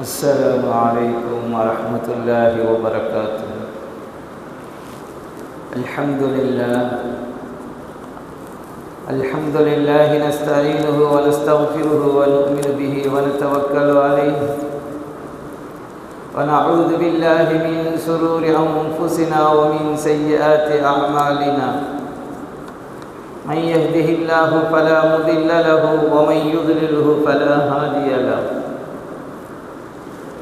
السلام عليكم ورحمة الله وبركاته. الحمد لله. الحمد لله نستعينه ونستغفره ونؤمن به ونتوكل عليه. ونعوذ بالله من شرور أنفسنا ومن سيئات أعمالنا. من يهده الله فلا مضل له ومن يضلله فلا هادي له.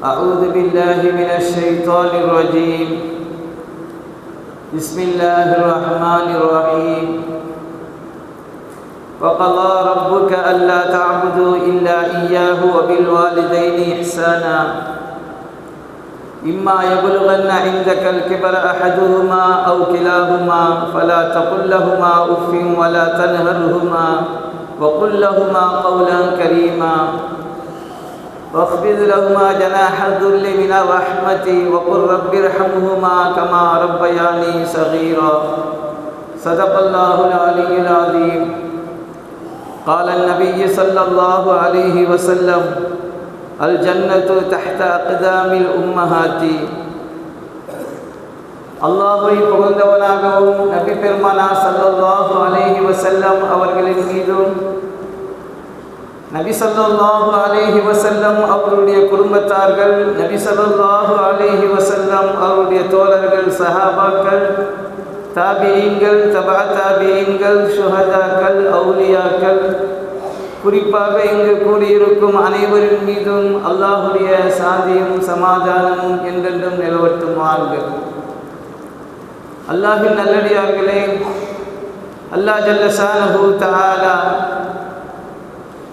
أعوذ بالله من الشيطان الرجيم. بسم الله الرحمن الرحيم. وقضى ربك ألا تعبدوا إلا إياه وبالوالدين إحسانا. إما يبلغن عندك الكبر أحدهما أو كلاهما فلا تقل لهما أف ولا تنهرهما وقل لهما قولا كريما. واخفض لهما جناح الذل من الرحمة وقل رب ارحمهما كما ربياني صغيرا صدق الله العلي العظيم قال النبي صلى الله عليه وسلم الجنة تحت أقدام الأمهات அல்லாஹை புகழ்ந்தவனாகவும் நபி பெருமானா சல்லல்லாஹு அலைஹி வசல்லம் அவர்களின் மீதும் நபி சல்லாஹு அலேஹி வசல்லம் அவருடைய குடும்பத்தார்கள் நபி சல்லாஹு அலேஹி வசல்லம் அவருடைய தோழர்கள் சஹாபாக்கள் தாபியங்கள் தபா தாபியங்கள் சுஹதாக்கள் அவுலியாக்கள் குறிப்பாக இங்கு கூடியிருக்கும் அனைவரின் மீதும் அல்லாஹுடைய சாந்தியும் சமாதானமும் என்றென்றும் நிலவட்டுமார்கள் அல்லாஹின் நல்லடியார்களே அல்லாஹ் ஜல்லசானு தாலா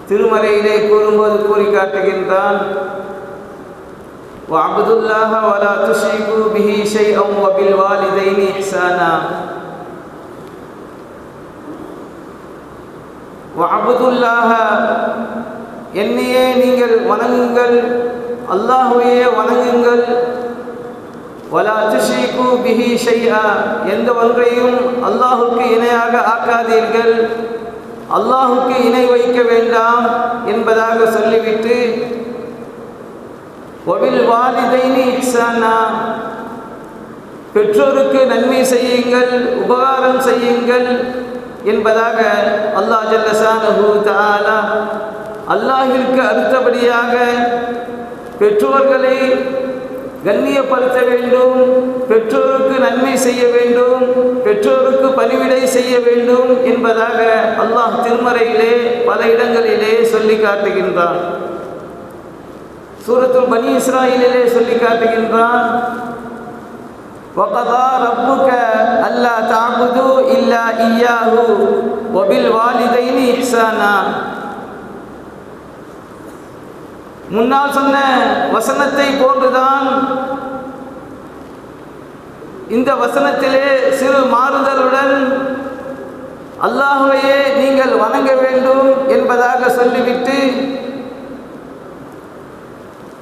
திருமறையிலே கூறும்போது கூறி காட்டுகின்றான் وَعْبُدُوا اللَّهَ وَلَا تُشْرِكُوا بِهِ شَيْئًا وَبِالْوَالِدَيْنِ إِحْسَانًا وَعْبُدُوا اللَّهَ என்னையே நீங்கள் வணங்குங்கள் அல்லாஹுவையே வணங்குங்கள் வலா துஷிகு பிஹி ஷைஆ எந்த ஒன்றையும் அல்லாஹுக்கு இணையாக ஆக்காதீர்கள் அல்லாஹுக்கு இணை வைக்க வேண்டாம் என்பதாக சொல்லிவிட்டு ஒபில் வாலிதைனி இஹ்சானா பெற்றோருக்கு நன்மை செய்யுங்கள் உபகாரம் செய்யுங்கள் என்பதாக அல்லாஹ் ஜல்லசானஹு தஆலா அல்லாஹிற்கு அடுத்தபடியாக பெற்றோர்களை கண்ணியப்படுத்த வேண்டும் பெற்றோருக்கு நன்மை செய்ய வேண்டும் பெற்றோருக்கு பணிவிடை செய்ய வேண்டும் என்பதாக அல்லாஹ் திருமறையிலே பல இடங்களிலே சொல்லி காட்டுகின்றான் சூரத்துல் பனி இஸ்ராயிலே சொல்லி காட்டுகின்றான் وقضى ربك ألا تعبدوا إلا إياه وبالوالدين إحسانا முன்னால் சொன்ன வசனத்தை போன்றுதான் இந்த வசனத்திலே சிறு மாறுதலுடன் அல்லாஹுவையே நீங்கள் வணங்க வேண்டும் என்பதாக சொல்லிவிட்டு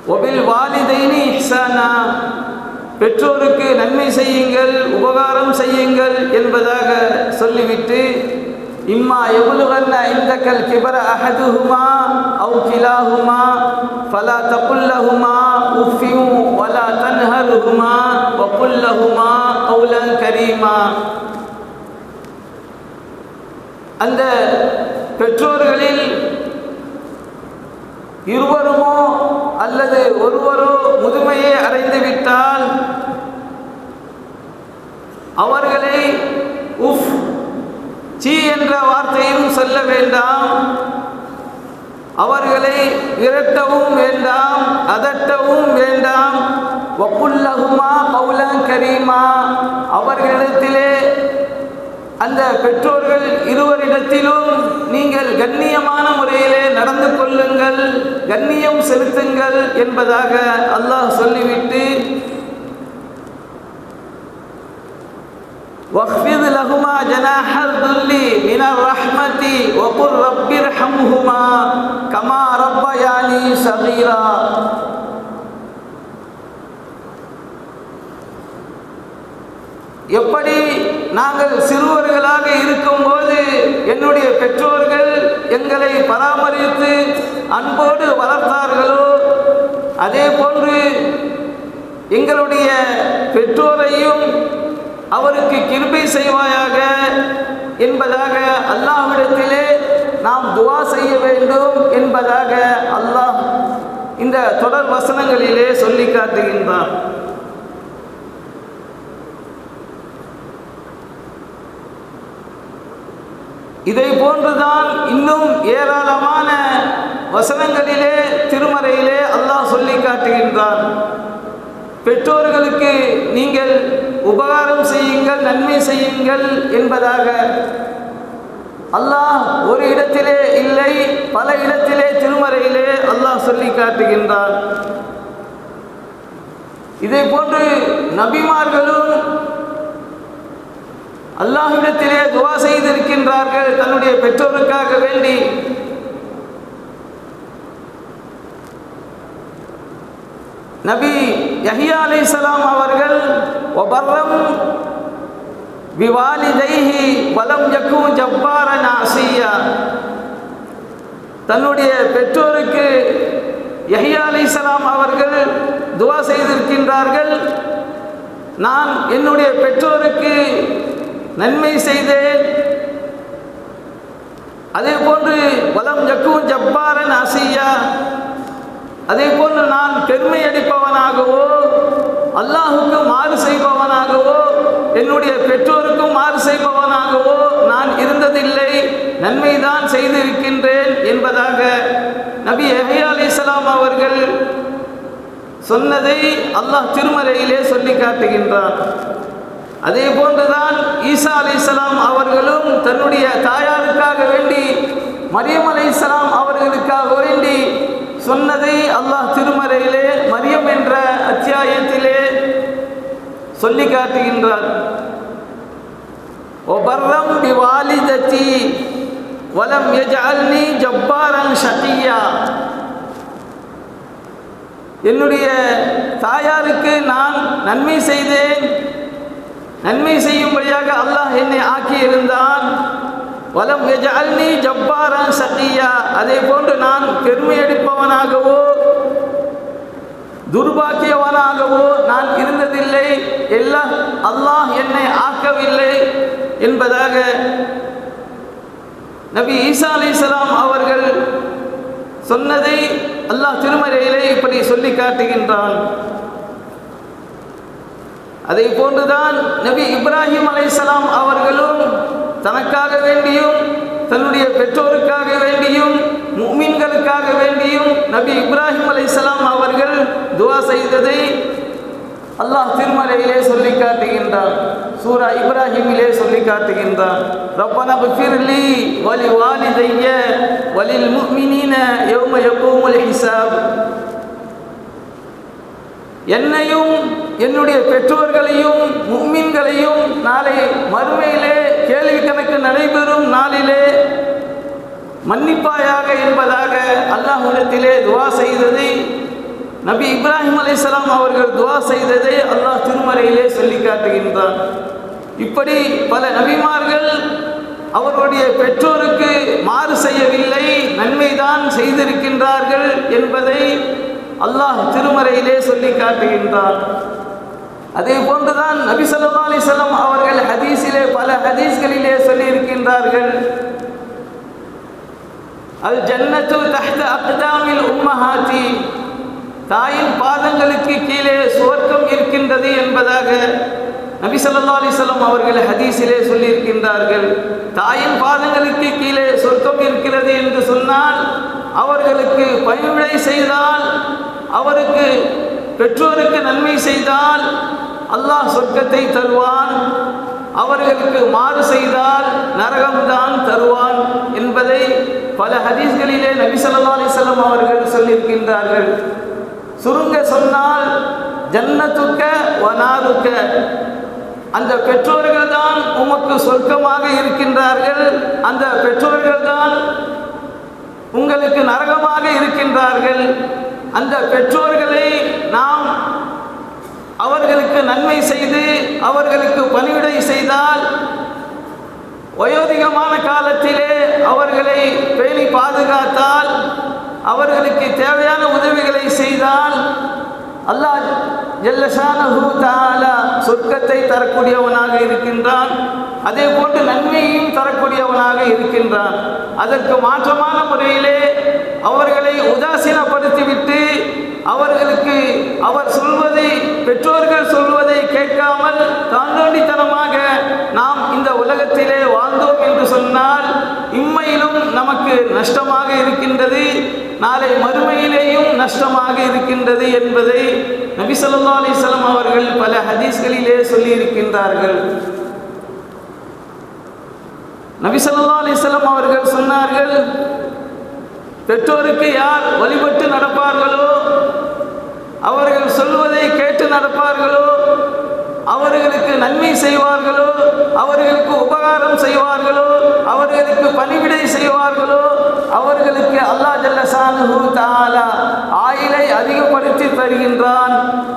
ஒபில் வாலிதைனி இஹ்சானா பெற்றோருக்கு நன்மை செய்யுங்கள் உபகாரம் செய்யுங்கள் என்பதாக சொல்லிவிட்டு இம்மா எவ்வளவன்ன இந்தக்கல் கிபர அஹதுஹுமா அவு கிலாஹுமா ஃபலா தப்புல்லஹுமா உஃபியும் வலா தன்ஹருஹுமா வப்புல்லஹுமா கௌலன் கரீமா அந்த பெற்றோர்களில் இருவருமோ அல்லது ஒருவரோ முதுமையை அடைந்து விட்டால் அவர்களை உஃப் சி என்ற வார்த்தையும் சொல்ல வேண்டாம். அவர்களை விரட்டவும் வேண்டாம் அதட்டவும் வேண்டாம். வப்புல்லகுமா கௌலன் கரீமா. அவர்களிடத்திலே அந்த பெற்றோர்கள் இருவரிடத்திலும் நீங்கள் கண்ணியமான முறையிலே நடந்து கொள்ளுங்கள் கண்ணியம் செலுத்துங்கள் என்பதாக அல்லாஹ் சொல்லிவிட்டு واخفض لهما جناح الذل من الرحمة وقل رب ارحمهما كما ربياني صغيرا எப்படி நாங்கள் சிறுவர்களாக இருக்கும்போது என்னுடைய பெற்றோர்கள் எங்களை பராமரித்து அன்போடு வளர்த்தார்களோ அதே போன்று எங்களுடைய பெற்றோரையும் அவருக்கு கிருபை செய்வாயாக என்பதாக அல்லாஹ்விடத்திலே நாம் துவா செய்ய வேண்டும் என்பதாக அல்லாஹ் இந்த தொடர் வசனங்களிலே சொல்லி காட்டுகின்றான் இதை போன்றுதான் இன்னும் ஏராளமான வசனங்களிலே திருமறையிலே அல்லாஹ் சொல்லி காட்டுகின்றான். பெற்றோர்களுக்கு நீங்கள் உபகாரம் செய்யுங்கள் நன்மை செய்யுங்கள் என்பதாக அல்லாஹ் ஒரு இடத்திலே இல்லை பல இடத்திலே திருமறையிலே அல்லாஹ் சொல்லி காட்டுகின்றான். இதை போன்று நபிமார்களும் அல்லாஹ்விடத்திலே துவா செய்திருக்கின்றார்கள் தன்னுடைய பெற்றோருக்காக வேண்டி. நபி யஹியா அலைஹிஸ்ஸலாம் அவர்கள் ஒபர்ரம் விவாலிதைஹி வலம் யக்கும் ஜப்பார ஆசியா தன்னுடைய பெற்றோருக்கு யஹியா அலைஹிஸ்ஸலாம் அவர்கள் துவா செய்திருக்கின்றார்கள் நான் என்னுடைய பெற்றோருக்கு நன்மை செய்தேன். அதே போன்று வலம் ஜக்கும் ஜப்பாரன் ஆசியா அதே போன்று நான் பெருமை அடிப்பவனாகவோ அல்லாஹுக்கு மாறு செய்பவனாகவோ என்னுடைய பெற்றோருக்கும் மாறு செய்பவனாகவோ நான் இருந்ததில்லை நன்மைதான் செய்திருக்கின்றேன் என்பதாக நபி எஹியா அலிஸ்லாம் அவர்கள் சொன்னதை அல்லாஹ் திருமறையிலே சொல்லி காட்டுகின்றான். அதே போன்றுதான் ஈசா அலிஸ்லாம் அவர்களும் தன்னுடைய தாயாருக்காக வேண்டி மரியம் அலைஹிஸ்ஸலாம் அவர்களுக்காக வேண்டி சொன்னதை அல்லாஹ் திருமறையிலே மரியம் என்ற அத்தியாயத்திலே சொல்லி காட்டுகின்றார். ஒபர்ரம் பிவாலிதத்தி வலம் யஜ்அல்னி ஜப்பாரன் ஷகியா. என்னுடைய தாயாருக்கு நான் நன்மை செய்தேன். நன்மை செய்யும்படியாக அல்லாஹ் என்னை ஆக்கியிருந்தான். வலம் எஜால்னி ஜப்பாரன் சத்தியா அதே போன்று நான் பெருமை எடுப்பவனாகவோ துர்பாக்கியவனாகவோ நான் இருந்ததில்லை. எல்லாம் அல்லாஹ் என்னை ஆக்கவில்லை என்பதாக நபி ஈசா அலிஸ்லாம் அவர்கள் சொன்னதை அல்லாஹ் திருமறையிலே இப்படி சொல்லி காட்டுகின்றான். அதை போன்றுதான் நபி இப்ராஹிம் அலைசலாம் அவர்களும் தனக்காக வேண்டியும் தன்னுடைய பெற்றோருக்காக வேண்டியும் முக்மீன்களுக்காக வேண்டியும் நபி இப்ராஹிம் அலைசலாம் அவர்கள் துவா செய்ததை அல்லாஹ் திருமலையிலே சொல்லி காட்டுகின்றான் சூரா இப்ராஹிமிலே சொல்லி காட்டுகின்றான் ரப்பன பிஃபிர்லி வலி வாலிதைய வலில் முஃமினீன யௌம யகூமுல் ஹிசாப் என்னையும் என்னுடைய பெற்றோர்களையும் உம்மீன்களையும் நாளை மறுமையிலே கேள்வி கணக்கு நடைபெறும் நாளிலே மன்னிப்பாயாக என்பதாக அல்லாஹ்விடத்திலே துவா செய்ததை நபி இப்ராஹிம் அலைஹிஸ்ஸலாம் அவர்கள் துவா செய்ததை அல்லாஹ் திருமறையிலே சொல்லி காட்டுகின்றார் இப்படி பல நபிமார்கள் அவருடைய பெற்றோருக்கு மாறு செய்யவில்லை நன்மைதான் செய்திருக்கின்றார்கள் என்பதை அல்லாஹ் திருமறையிலே சொல்லி காட்டுகின்றார் அதே போன்றுதான் நபி சொல்லா அலி வஸல்லம் அவர்கள் ஹதீஸிலே பல ஹதீஸ்களிலே சொல்லி இருக்கின்றார்கள் அல் ஜன்னத்து தஹ்த அக்தாமில் உம்மஹாத்தி தாயின் பாதங்களுக்கு கீழே சுவர்க்கம் இருக்கின்றது என்பதாக நபி சொல்லா அலைஹி அவர்கள் ஹதீஸிலே சொல்லி இருக்கின்றார்கள் தாயின் பாதங்களுக்கு கீழே சொர்க்கம் இருக்கிறது என்று சொன்னால் அவர்களுக்கு பணிவிடை செய்தால் அவருக்கு பெற்றோருக்கு நன்மை செய்தால் அல்லாஹ் சொர்க்கத்தை தருவான் அவர்களுக்கு மாறு செய்தால் நரகம்தான் தருவான் என்பதை பல ஹதீஸ்களிலே நபி ஸல்லல்லாஹு அலைஹி அவர்கள் சொல்லியிருக்கின்றார்கள். சுருங்க சொன்னால் ஜன்னத்துக்க வனாருக்க அந்த பெற்றோர்கள் தான் உமக்கு சொர்க்கமாக இருக்கின்றார்கள். அந்த பெற்றோர்கள் தான் உங்களுக்கு நரகமாக இருக்கின்றார்கள். அந்த பெற்றோர்களை நாம் அவர்களுக்கு நன்மை செய்து அவர்களுக்கு பணிவிடை செய்தால் வயோதிகமான காலத்திலே அவர்களை பேணி பாதுகாத்தால் அவர்களுக்கு தேவையான உதவிகளை செய்தால் அல்லாஹ் ஜல்லஷானஹு தஆலா சொர்க்கத்தை தரக்கூடியவனாக இருக்கின்றான். அதே போன்று நன்மையையும் தரக்கூடியவனாக இருக்கின்றான். அதற்கு மாற்றமான முறையிலே அவர்களை உதாசீனப்படுத்திவிட்டு அவர்களுக்கு அவர் சொல்வதை பெற்றோர்கள் சொல்வதை கேட்காமல் தாண்டோண்டித்தனமாக நாம் இந்த உலகத்திலே வாழ்ந்தோம் என்று சொன்னால் இம்மையிலும் நமக்கு நஷ்டமாக இருக்கின்றது நாளை மறுமையிலேயும் நஷ்டமாக இருக்கின்றது என்பதை நபி ஸல்லல்லாஹு அவர்கள் பல ஹதீஸ்களிலே சொல்லி இருக்கின்றார்கள் நபி அவர்கள் சொன்னார்கள் பெற்றோருக்கு யார் வழிபட்டு நடப்பார்களோ அவர்கள் சொல்வதை கேட்டு நடப்பார்களோ? அவர்களுக்கு நன்மை செய்வார்களோ? அவர்களுக்கு உபகாரம் செய்வார்களோ? அவர்களுக்கு பணிவிடை செய்வார்களோ? அவர்களுக்கு அல்லாஹ் ஜல்லசானு தாலா ஆயிலை அதிகப்படுத்தி தருகின்றான்.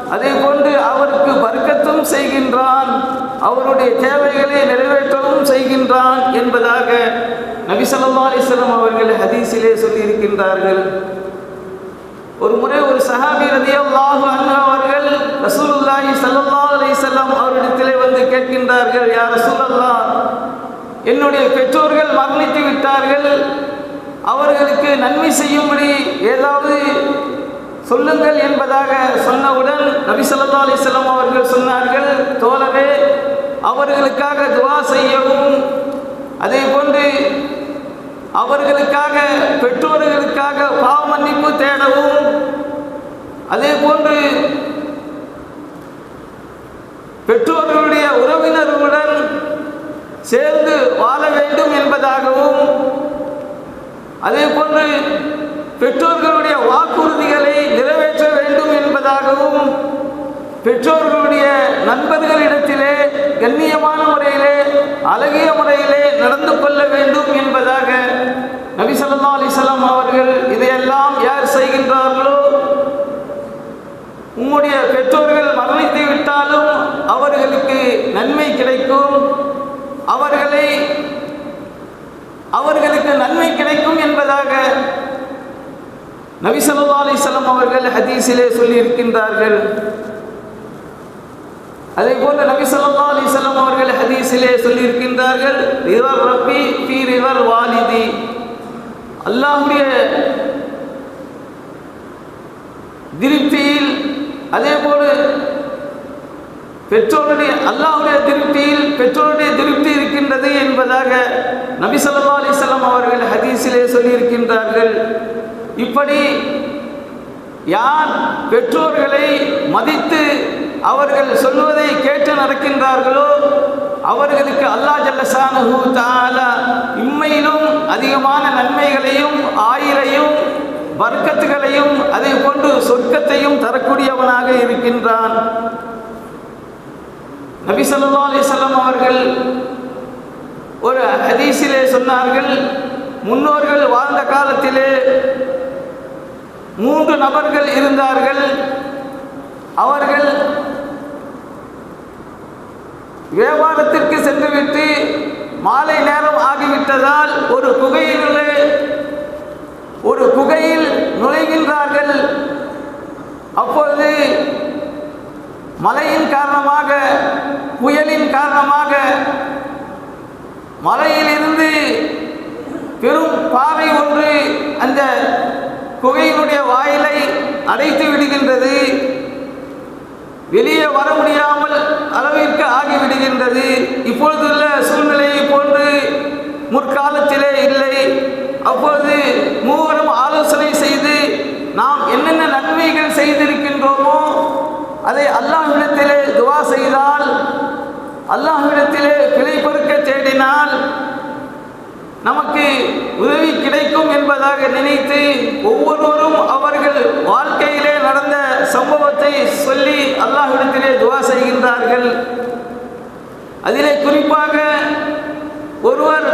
அதே போன்று அவருக்கு வர்க்கத்தும் செய்கின்றான். அவருடைய தேவைகளை நிறைவேற்றவும் செய்கின்றான் என்பதாக நபிசல்லா ஸல்லல்லாஹு அவர்கள் ஹதீஸிலே சொல்லியிருக்கின்றார்கள். ஒரு முறை ஒரு சஹாபி ரதியல்லாஹு அன்ஹு அவர்கள் ரசூலுல்லாஹி ஸல்லல்லாஹு அலைஹி வஸல்லம் அவரிடத்திலே வந்து கேட்கின்றார்கள் யா ரசூலல்லாஹ் என்னுடைய பெற்றோர்கள் மரணித்து விட்டார்கள். அவர்களுக்கு நன்மை செய்யும்படி ஏதாவது சொல்லுங்கள் என்பதாக சொன்னவுடன் நபி சொல்லா அலிஸ்லாம் அவர்கள் சொன்னார்கள் தோழரே அவர்களுக்காக துவா செய்யவும். அதே போன்று அவர்களுக்காக பெற்றோர்களுக்காக பாவ மன்னிப்பு தேடவும். அதே போன்று பெற்றோர்களுடைய உறவினர்களுடன் சேர்ந்து வாழ வேண்டும் என்பதாகவும் அதே போன்று பெற்றோர்களுடைய வாக்குறுதிகளை நிறைவேற்ற வேண்டும் என்பதாகவும் பெற்றோர்களுடைய நண்பர்களிடத்திலே கண்ணியமான முறையிலே அழகிய முறையிலே நடந்து கொள்ள வேண்டும் என்பதாக நபி ஸல்லல்லாஹு அலிசல்லாம் அவர்கள் இதையெல்லாம் யார் செய்கின்றார்களோ உம்முடைய பெற்றோர்கள் மரணித்து விட்டாலும் அவர்களுக்கு நன்மை கிடைக்கும். அவர்களை அவர்களுக்கு நன்மை கிடைக்கும் என்பதாக நபி ஸல்லல்லாஹு அலிசல்லாம் அவர்கள் ஹதீஸிலே சொல்லியிருக்கின்றார்கள். அதே போல நபி சொல்லா அலி சொல்லம் அவர்கள் ஹதீஸிலே சொல்லியிருக்கின்றார்கள் ரிவர் ரப்பி பி ரிவர் வாலிதி அல்லாஹுடைய திருப்தியில் அதே போல பெற்றோருடைய அல்லாஹுடைய திருப்தியில் பெற்றோருடைய திருப்தி இருக்கின்றது என்பதாக நபி சொல்லா அலைஹி அவர்கள் ஹதீஸிலே சொல்லியிருக்கின்றார்கள். இப்படி யார் பெற்றோர்களை மதித்து அவர்கள் சொல்வதை கேட்டு நடக்கின்றார்களோ? அவர்களுக்கு அல்லாஹ் ஜல்லசானஹு தஆலா இம்மையிலும் அதிகமான நன்மைகளையும் ஆயிரையும் வர்க்கத்துகளையும் அதை கொண்டு சொர்க்கத்தையும் தரக்கூடியவனாக இருக்கின்றான். நபி சொல்லா அலிசல்லாம் அவர்கள் ஒரு ஹதீஸிலே சொன்னார்கள் முன்னோர்கள் வாழ்ந்த காலத்திலே மூன்று நபர்கள் இருந்தார்கள். அவர்கள் வியாபாரத்திற்கு சென்றுவிட்டு மாலை நேரம் ஆகிவிட்டதால் ஒரு குகையிலே ஒரு குகையில் நுழைகின்றார்கள். அப்பொழுது மழையின் காரணமாக புயலின் காரணமாக மலையிலிருந்து பெரும் பாறை ஒன்று அந்த குகையினுடைய வாயிலை அடைத்து விடுகின்றது. வெளியே வர முடியாமல் அளவிற்கு ஆகிவிடுகின்றது. இப்பொழுது உள்ள சூழ்நிலையை போன்று முற்காலத்திலே இல்லை. அப்பொழுது மூவரும் ஆலோசனை செய்து நாம் என்னென்ன நன்மைகள் செய்திருக்கின்றோமோ அதை அல்லாஹ்விடத்திலே துவா செய்தால் அல்லாஹ்விடத்திலே பிழை பொறுக்க தேடினால் நமக்கு உதவி கிடைக்கும் என்பதாக நினைத்து ஒவ்வொருவரும் அவர்கள் வாழ்க்கையிலே நடந்த சம்பவத்தை சொல்லி அல்லாஹ்விடத்திலே துவா செய்கின்றார்கள். அதிலே குறிப்பாக ஒருவர்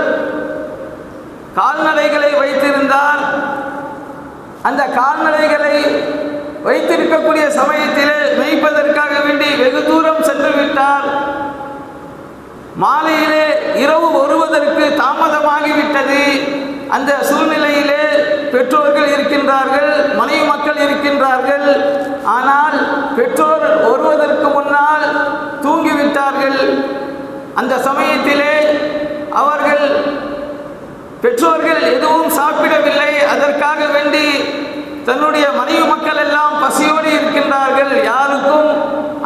கால்நடைகளை வைத்திருந்தால் அந்த கால்நடைகளை வைத்திருக்கக்கூடிய சமயத்திலே மெய்ப்பதற்காக வேண்டி வெகு தூரம் சென்று விட்டால் மாலையிலே இரவு வருவதற்கு தாமதமாகிவிட்டது. அந்த சூழ்நிலையிலே பெற்றோர்கள் இருக்கின்றார்கள் மனைவி மக்கள் இருக்கின்றார்கள். ஆனால் பெற்றோர் வருவதற்கு முன்னால் தூங்கிவிட்டார்கள். அந்த சமயத்திலே அவர்கள் பெற்றோர்கள் எதுவும் சாப்பிடவில்லை. அதற்காக வேண்டி தன்னுடைய மனைவி மக்கள் எல்லாம் பசியோடு இருக்கின்றார்கள். யாருக்கும்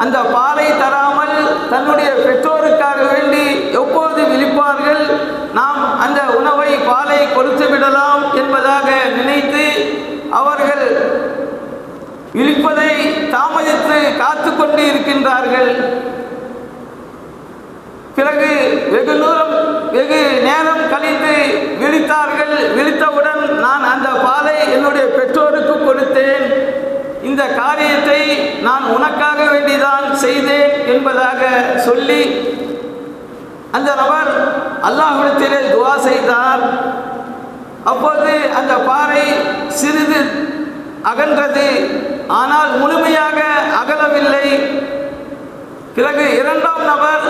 அந்த பாலை தராமல் தன்னுடைய பெற்றோருக்காக வேண்டி எப்போது விழிப்பார்கள் நாம் அந்த உணவை பாலை கொடுத்து விடலாம் என்பதாக நினைத்து அவர்கள் விழிப்பதை தாமதித்து காத்து கொண்டு இருக்கின்றார்கள். பிறகு வெகு தூரம் வெகு நேரம் கழித்து விழித்தார்கள். விழித்தவுடன் நான் அந்த பாலை என்னுடைய பெற்றோருக்கு கொடுத்தேன். இந்த காரியத்தை நான் உனக்காக வேண்டிதான் செய்தேன் என்பதாக சொல்லி அந்த நபர் அல்லாஹிடத்திலே துவா செய்தார். அப்போது அந்த பாறை சிறிது அகன்றது. ஆனால் முழுமையாக அகலவில்லை. பிறகு இரண்டாம் நபர்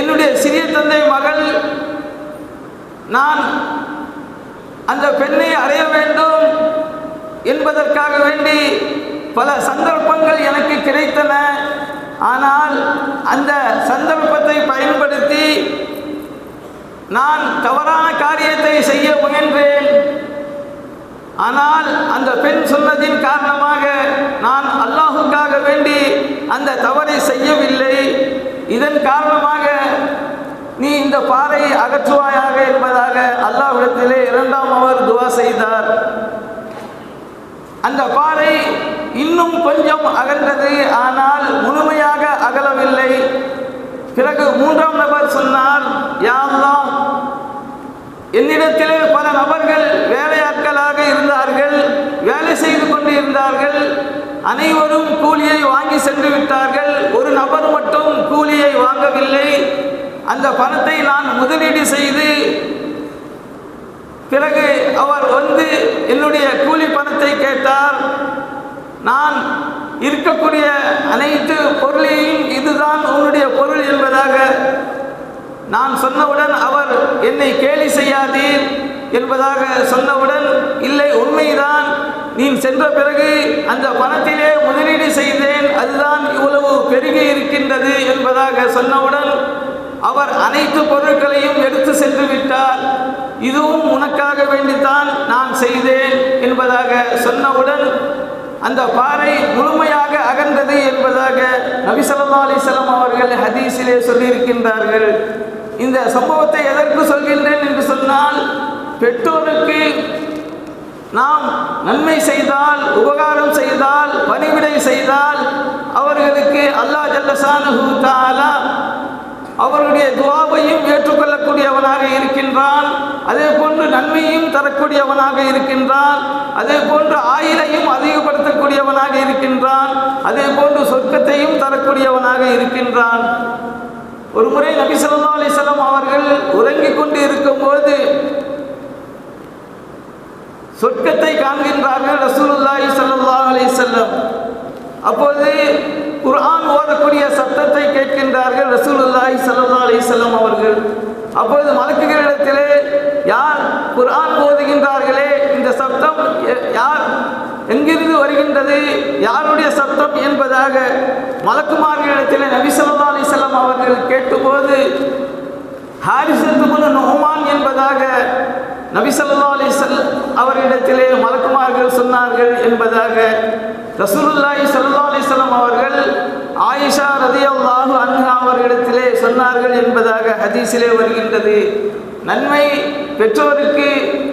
என்னுடைய சிறிய தந்தை மகள் நான் அந்த பெண்ணை அடைய வேண்டும் என்பதற்காக வேண்டி பல சந்தர்ப்பங்கள் எனக்கு கிடைத்தன. ஆனால் அந்த சந்தர்ப்பத்தை பயன்படுத்தி நான் தவறான காரியத்தை செய்ய முயன்றேன். ஆனால் அந்த பெண் சொன்னதின் காரணமாக நான் அல்லாஹுக்காக வேண்டி அந்த தவறை செய்யவில்லை. இதன் காரணமாக நீ இந்த பாறையை அகற்றுவாயாக என்பதாக அல்லாஹ்விடத்திலே இரண்டாம் அவர் துவா செய்தார். அந்த பாறை இன்னும் கொஞ்சம் அகன்றது ஆனால் முழுமையாக அகலவில்லை. பிறகு மூன்றாம் நபர் சொன்னார் யாரெல்லாம் என்னிடத்திலே பல நபர்கள் வேலையாக இருந்தார்கள் வேலை செய்து கொண்டு இருந்தார்கள் அனைவரும் கூலியை வாங்கி சென்று விட்டார்கள். ஒரு நபர் மட்டும் கூலியை வாங்கவில்லை. அந்த பணத்தை நான் முதலீடு செய்து பிறகு அவர் வந்து என்னுடைய கூலி பணத்தை கேட்டார். நான் இருக்கக்கூடிய அனைத்து பொருளையும் இதுதான் உன்னுடைய பொருள் என்பதாக நான் சொன்னவுடன் அவர் என்னை கேலி செய்யாதீர் என்பதாக சொன்னவுடன் இல்லை உண்மைதான். நீ சென்ற பிறகு அந்த பணத்திலே முதலீடு செய்தேன் அதுதான் இவ்வளவு பெருகி இருக்கின்றது என்பதாக சொன்னவுடன் அவர் அனைத்து பொருட்களையும் எடுத்து சென்று விட்டார். இதுவும் உனக்காக வேண்டித்தான் நான் செய்தேன் என்பதாக சொன்னவுடன் அந்த பாறை முழுமையாக அகன்றது என்பதாக நபிசல்லா ஸல்லல்லாஹு அவர்கள் ஹதீஸிலே சொல்லியிருக்கின்றார்கள். இந்த சம்பவத்தை எதற்கு சொல்கின்றேன் என்று சொன்னால் பெற்றோருக்கு நாம் நன்மை செய்தால் உபகாரம் செய்தால் பணிவிடை செய்தால் அவர்களுக்கு அல்லாஹ் ஜல்லசானஹு தஆலா அவர்களுடைய துவாவையும் ஏற்றுக்கொள்ளக்கூடியவனாக இருக்கின்றான். அதே போன்று நன்மையும் தரக்கூடியவனாக இருக்கின்றான். அதே போன்று ஆயிலையும் அதிகப்படுத்தக்கூடியவனாக இருக்கின்றான். அதே போன்று சொர்க்கத்தையும் தரக்கூடியவனாக இருக்கின்றான். ஒரு முறை நபி சொல்லா அலைஹி அவர்கள் உறங்கிக் கொண்டு இருக்கும்போது சொர்க்கத்தை காண்கின்றார்கள் ரசூலுல்லாஹி ஸல்லல்லாஹு அலி செல்லம் அப்போது குர்ஆன் ஓதக்கூடிய சத்தத்தை கேட்கின்றார்கள் ரசூலுல்லாஹி சல்லா அலி செல்லம் அவர்கள். அப்பொழுது மலக்குகளிடத்திலே யார் குர்ஆன் ஓதுகின்றார்களே இந்த சப்தம் யார் எங்கிருந்து வருகின்றது? யாருடைய சத்தம் என்பதாக மலக்குமார்களிடத்திலே நபி ஸல்லல்லாஹு அலைஹி அவர்கள் கேட்டபோது ஹாரிசத்துக்குன்னு நோமான் என்பதாக நபிசல்லா ஸல்லல்லாஹு அவரிடத்திலே மலக்குமார்கள் சொன்னார்கள் என்பதாக ரசூலுல்லாஹி சல்லா அலிசல்லாம் அவர்கள் ஆயிஷா ரதியல்லாஹு அன்ஹா அவர்களிடத்திலே சொன்னார்கள் என்பதாக ஹதீஸிலே வருகின்றது. நன்மை பெற்றோருக்கு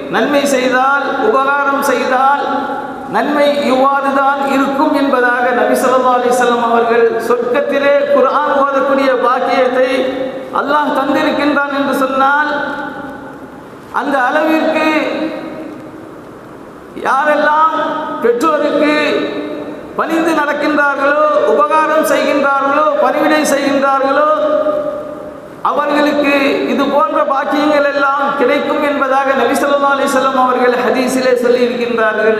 நன்மை செய்தால் உபகாரம் செய்தால் நன்மை இவ்வாறுதான் இருக்கும் என்பதாக நபி சொல்லா அலிசல்லாம் அவர்கள் சொர்க்கத்திலே குரான் ஓதக்கூடிய பாக்கியத்தை அல்லாஹ் தந்திருக்கின்றான் என்று சொன்னால் அந்த அளவிற்கு யாரெல்லாம் பெற்றோருக்கு பணிந்து நடக்கின்றார்களோ உபகாரம் செய்கின்றார்களோ பணிவிடை செய்கின்றார்களோ அவர்களுக்கு இது போன்ற பாக்கியங்கள் எல்லாம் கிடைக்கும் என்பதாக நபிசல்லா ஸல்லல்லாஹு அவர்கள் ஹதீஸிலே சொல்லி இருக்கின்றார்கள்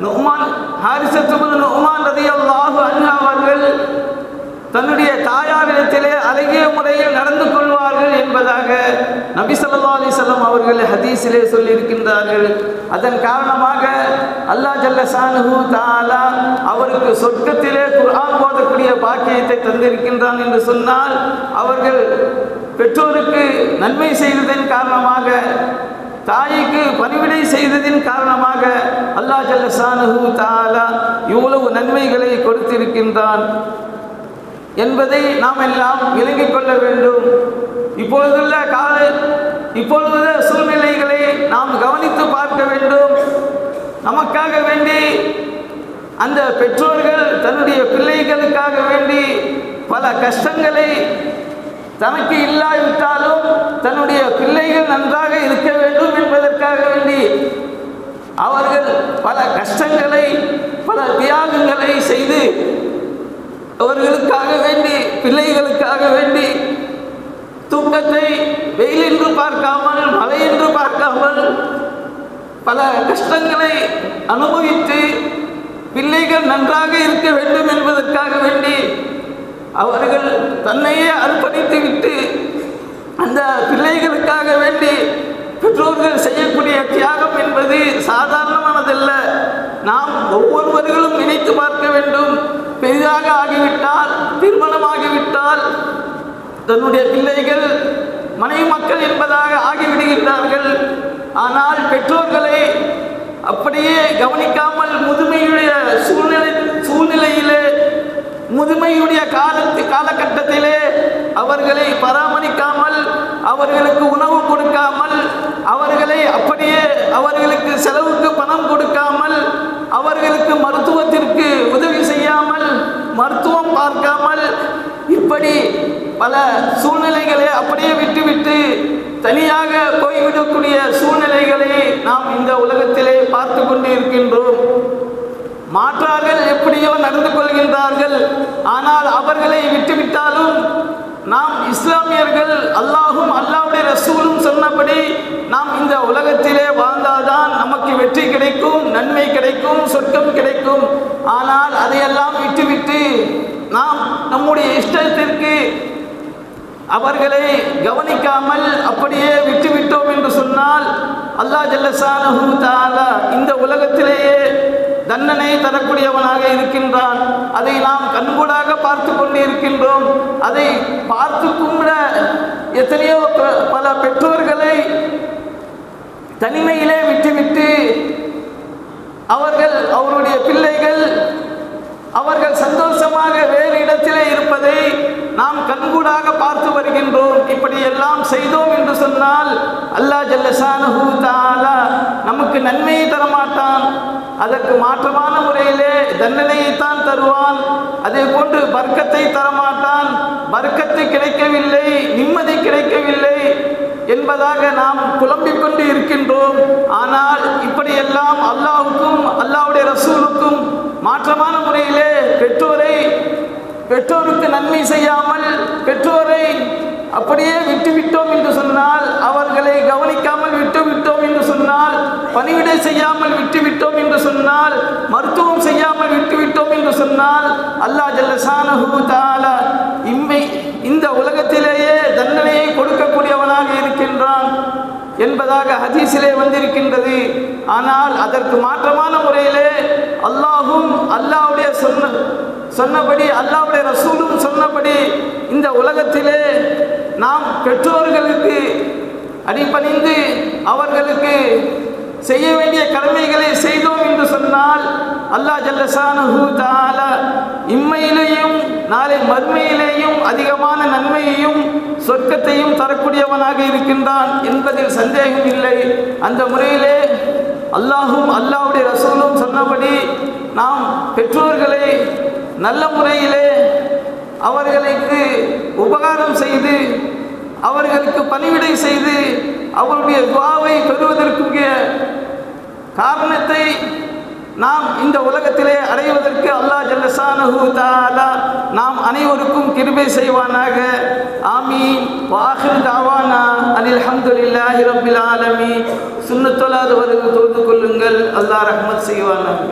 நுஹ்மான் ஹாரிசத்து நுஹ்மான் ரலியல்லாஹு அன்ஹு அவர்கள் தன்னுடைய தாயாரிடத்திலே அழகிய முறையில் நடந்து கொள்வார்கள் என்பதாக நபி ஸல்லல்லாஹு அவர்கள் ஹதீஸிலே சொல்லியிருக்கின்றார்கள். அதன் காரணமாக அல்லாஹ் ஜல்ல தாலா அவருக்கு சொர்க்கத்திலே குரான் போதக்கூடிய பாக்கியத்தை தந்திருக்கின்றான் என்று சொன்னால் அவர்கள் பெற்றோருக்கு நன்மை செய்ததன் காரணமாக தாய்க்கு பணிவிடை செய்ததின் காரணமாக அல்லாஹ் ஜல்லசானு தாலா இவ்வளவு நன்மைகளை கொடுத்திருக்கின்றான் என்பதை நாம் எல்லாம் விளங்கிக் கொள்ள வேண்டும். இப்பொழுதுள்ள கால இப்பொழுதுள்ள சூழ்நிலைகளை நாம் கவனித்து பார்க்க வேண்டும். நமக்காக வேண்டி அந்த பெற்றோர்கள் தன்னுடைய பிள்ளைகளுக்காக வேண்டி பல கஷ்டங்களை தனக்கு இல்லாவிட்டாலும் தன்னுடைய பிள்ளைகள் நன்றாக இருக்க வேண்டும் என்பதற்காக வேண்டி அவர்கள் பல கஷ்டங்களை பல தியாகங்களை செய்து அவர்களுக்காக வேண்டி பிள்ளைகளுக்காக வேண்டி தூக்கத்தை வெயில் என்று பார்க்காமல் மழை என்று பார்க்காமல் பல கஷ்டங்களை அனுபவித்து பிள்ளைகள் நன்றாக இருக்க வேண்டும் என்பதற்காக வேண்டி அவர்கள் தன்னையே அர்ப்பணித்து விட்டு அந்த பிள்ளைகளுக்காக வேண்டி பெற்றோர்கள் செய்யக்கூடிய தியாகம் என்பது சாதாரணமானதல்ல. நாம் ஒவ்வொருவர்களும் நினைத்து பார்க்க வேண்டும். பெரிதாக ஆகிவிட்டால் திருமணமாகிவிட்டால் தன்னுடைய பிள்ளைகள் மனைவி மக்கள் என்பதாக ஆகிவிடுகின்றார்கள். ஆனால் பெற்றோர்களை அப்படியே கவனிக்காமல் முதுமையுடைய சூழ்நிலை சூழ்நிலையிலே முதுமையுடைய காலத்து காலகட்டத்திலே அவர்களை பராமரிக்காமல் அவர்களுக்கு உணவு கொடுக்காமல் அவர்களை அப்படியே அவர்களுக்கு செலவுக்கு பணம் கொடுக்காமல் அவர்களுக்கு மருத்துவத்திற்கு உதவி செய்யாமல் மருத்துவம் பார்க்காமல் இப்படி பல சூழ்நிலைகளை அப்படியே விட்டுவிட்டு தனியாக போய்விடக்கூடிய சூழ்நிலைகளை நாம் இந்த உலகத்திலே பார்த்து கொண்டு இருக்கின்றோம் மாற்றார்கள் எப்படியோ நடந்து கொள்கின்றார்கள். ஆனால் அவர்களை விட்டுவிட்டாலும் நாம் இஸ்லாமியர்கள் அல்லாஹும் அல்லாவுடைய ரசூலும் சொன்னபடி நாம் இந்த உலகத்திலே வாழ்ந்தால்தான் நமக்கு வெற்றி கிடைக்கும் நன்மை கிடைக்கும் சொர்க்கம் கிடைக்கும். ஆனால் அதையெல்லாம் விட்டுவிட்டு நாம் நம்முடைய இஷ்டத்திற்கு அவர்களை கவனிக்காமல் அப்படியே விட்டுவிட்டோம் என்று சொன்னால் அல்லாஹ் ஜல்லசானஹு தஆலா இந்த உலகத்திலேயே தண்டனை தரக்கூடியவனாக இருக்கின்றான். அதை நாம் கண்கூடாக பார்த்து கொண்டு இருக்கின்றோம். அதை பார்த்து கூட எத்தனையோ ப- பல பெற்றோர்களை தனிமையிலே விட்டுவிட்டு அவர்கள் அவருடைய பிள்ளைகள் அவர்கள் சந்தோஷமாக வேறு இடத்திலே இருப்பதை நாம் கண்கூடாக பார்த்து வருகின்றோம். இப்படி எல்லாம் செய்தோம் என்று சொன்னால் அல்லாஹ் ஜல்லஷானஹு தஆலா நமக்கு நன்மையை தரமாட்டான். அதற்கு மாற்றமான முறையிலே தண்டனையைத்தான் தருவான். அதே போன்று வர்க்கத்தை தரமாட்டான். வர்க்கத்தை கிடைக்கவில்லை நிம்மதி கிடைக்கவில்லை. என்பதாக நாம் புலம்பிக் கொண்டு இருக்கின்றோம். ஆனால் இப்படியெல்லாம் அல்லாவுக்கும் அல்லாஹ்வுடைய ரசூலுக்கும் மாற்றமான முறையிலே பெற்றோரை பெற்றோருக்கு நன்மை செய்யாமல் பெற்றோரை அப்படியே விட்டுவிட்டோம் என்று சொன்னால் அவர்களை கவனிக்காமல் விட்டுவிட்டோம் என்று சொன்னால் பணிவிடை செய்யாமல் விட்டுவிட்டோம் என்று சொன்னால் மருத்துவம் செய்யாமல் விட்டுவிட்டோம் என்று சொன்னால் அல்லாஹ் ஜல்லஷானஹு தஆலா இம்மை இந்த உலகத்திலேயே தண்டனையை கொடுக்கக்கூடியவனாக இருக்கின்றான் என்பதாக ஹதீஸிலே வந்திருக்கின்றது. ஆனால் அதற்கு மாற்றமான முறையிலே அல்லாஹும் அல்லாவுடைய சொன்ன சொன்னபடி அல்லாவுடைய ரசூலும் சொன்னபடி இந்த உலகத்திலே நாம் பெற்றோர்களுக்கு அடிபணிந்து அவர்களுக்கு செய்ய வேண்டிய கடமைகளை செய்தோம் என்று சொன்னால் அல்லாஹ் ஜல்லஷானஹு தாலா இம்மையிலேயும் நாளை மறுமையிலேயும் அதிகமான நன்மையையும் சொர்க்கத்தையும் தரக்கூடியவனாக இருக்கின்றான் என்பதில் சந்தேகம் இல்லை. அந்த முறையிலே அல்லாஹும் அல்லாஹ்வுடைய ரசூலும் சொன்னபடி நாம் பெற்றோர்களை நல்ல முறையிலே அவர்களுக்கு உபகாரம் செய்து அவர்களுக்கு பணிவிடை செய்து அவருடைய துவாவை பெறுவதற்குரிய காரணத்தை நாம் இந்த உலகத்திலே அடைவதற்கு அல்லாஹ் ஜல்லசானு தாலா நாம் அனைவருக்கும் கிருபை செய்வானாக. ஆமீன். வாஹிர் தாவானா அனில் அல்ஹம்துலில்லாஹி ஆலமி ஆலமீன் சுன்னத்தொழாதவர்கள் தொழுது கொள்ளுங்கள். அல்லாஹ் ரஹ்மத் செய்வானாக.